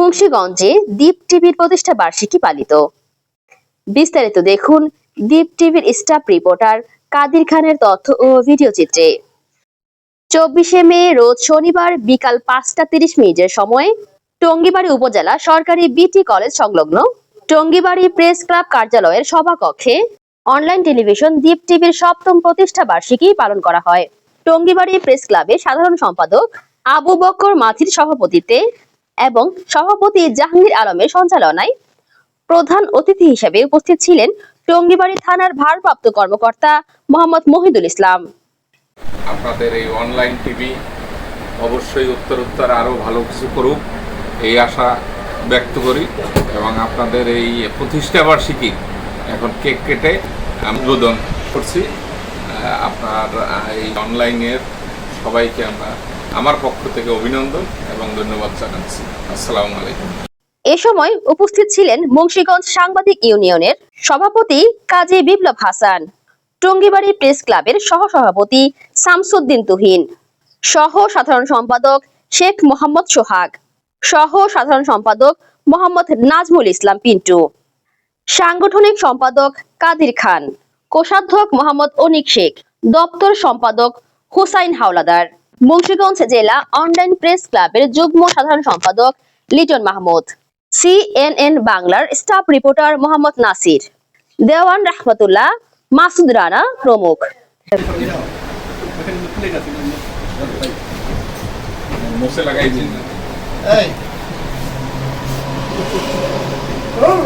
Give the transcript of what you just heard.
মুন্সিগঞ্জে দ্বীপ টিভির প্রতিষ্ঠা বার্ষিকী পালিত। বিস্তারিত দেখুন দ্বীপ টিভির স্টাফ রিপোর্টার কাদির খানের তথ্য ও ভিডিও চিত্রে চব্বিশে মে রোজ শনিবার বিকাল পাঁচটা তিরিশ মিনিটের সময় টঙ্গিবাড়ি উপজেলা সরকারি বিটি কলেজ সংলগ্ন টঙ্গিবাড়ি প্রেস ক্লাব কার্যালয়ের সভাকক্ষে অনলাইন টেলিভিশন দ্বীপ টিভির সপ্তম প্রতিষ্ঠা বার্ষিকী পালন করা হয়। টঙ্গিবাড়ি প্রেস ক্লাবের সাধারণ সম্পাদক আবু বক্কর মাথির সভাপতিত্বে এবং সভাপতি জাহাঙ্গীর আলমের সঞ্চালনায় প্রধান অতিথি হিসেবে উপস্থিত ছিলেন টঙ্গিবাড়ি থানার ভারপ্রাপ্ত কর্মকর্তা মোহাম্মদ মহিদুল ইসলাম। আপনাদের এই অনলাইন টিভি অবশ্যই উত্তর উত্তর আরও ভালো কিছু করুক, এই আশা ব্যক্ত করি। এবং আপনাদের এই প্রতিষ্ঠা বার্ষিকী এখন কেক কেটে আমি উদ্বোধন করছি আপনার এই অনলাইনের সবাইকে আমরা আমার পক্ষ থেকে অভিনন্দন এবং ধন্যবাদ জানাচ্ছি। আসসালামু আলাইকুম। এ সময় উপস্থিত ছিলেন মুন্সিগঞ্জ সাংবাদিক ইউনিয়নের সভাপতি কাজী বিপ্লব হাসান, টঙ্গিবাড়ি প্রেস ক্লাবের সহসভাপতি শামসুদ্দিন তুহিন সহ সাধারণ সম্পাদক শেখ মোহাম্মদ সোহাগ সহ সাধারণ সম্পাদক মোহাম্মদ নাজমুল ইসলাম পিন্টু, সাংগঠনিক সম্পাদক কাদির খান, কোষাধ্যক্ষ মোহাম্মদ অনিক শেখ, দপ্তর সম্পাদক হুসাইন হাওলাদার মুন্সিগঞ্জ জেলা অনলাইন প্রেস ক্লাবের যুগ্ম সাধারণ সম্পাদক লিটন মাহমুদ সিএনএন বাংলার স্টাফ রিপোর্টার মোহাম্মদ নাসির দেওয়ান রহমতুল্লাহ মাসুদ রানা প্রমুখ লাগাইছেন Oh,